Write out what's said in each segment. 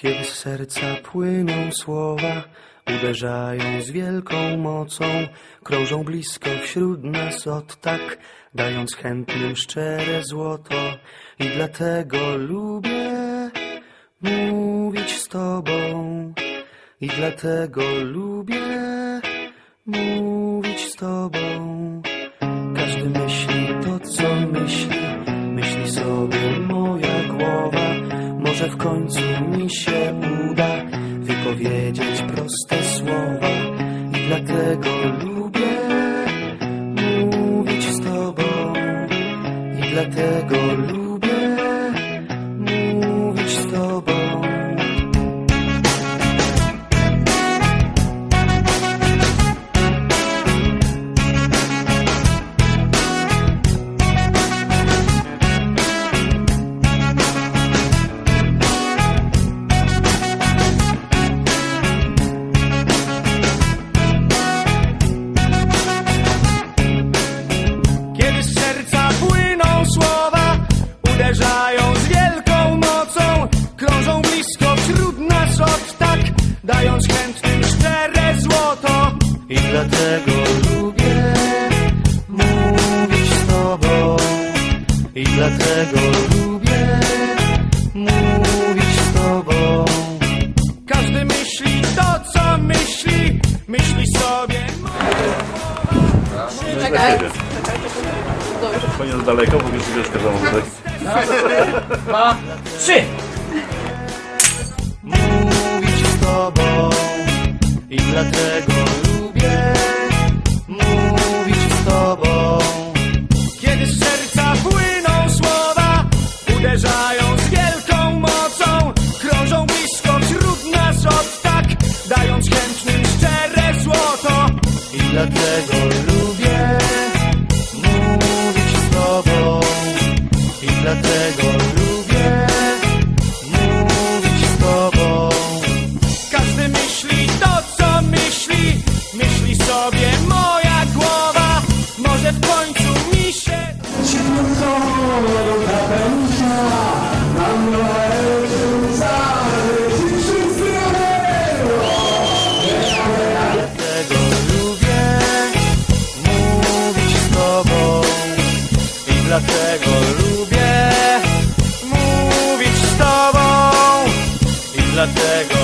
Kiedy z serca płyną słowa, uderzają z wielką mocą, krążą blisko wśród nas od tak, dając chętnym szczere złoto. I dlatego lubię mówić z Tobą. I dlatego lubię mówić z Tobą. Każdy myśli w końcu mi się uda wypowiedzieć proste słowa. I dlatego lubię mówić z Tobą. I dlatego lubię dlatego lubię mówić z Tobą. I dlatego lubię mówić z Tobą. Każdy myśli to, co myśli, myśli sobie. Czekaj. Koniec daleko, bo mi chwileczkę zamówić. Dwa, trzy. mówić z tobą i dlatego I dlatego dlatego lubię mówić z tobą i dlatego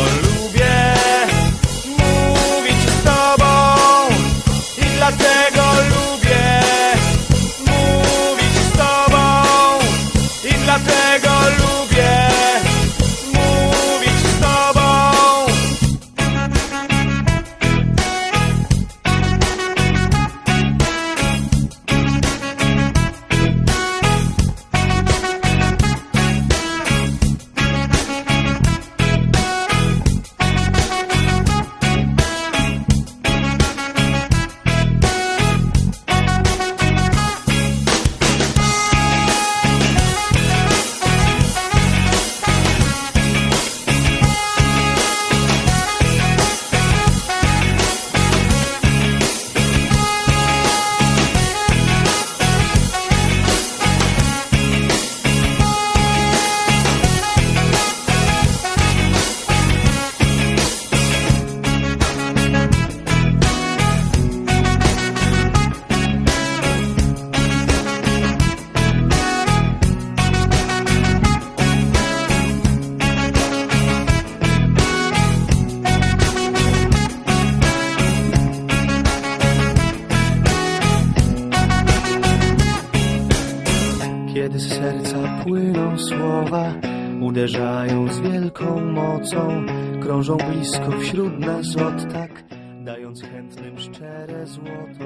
Kiedy z serca płyną słowa, uderzają z wielką mocą, krążą blisko wśród nas od tak, dając chętnym szczere złoto.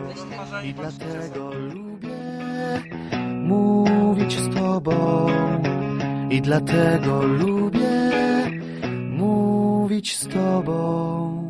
I dlatego lubię mówić z tobą. I dlatego lubię mówić z tobą.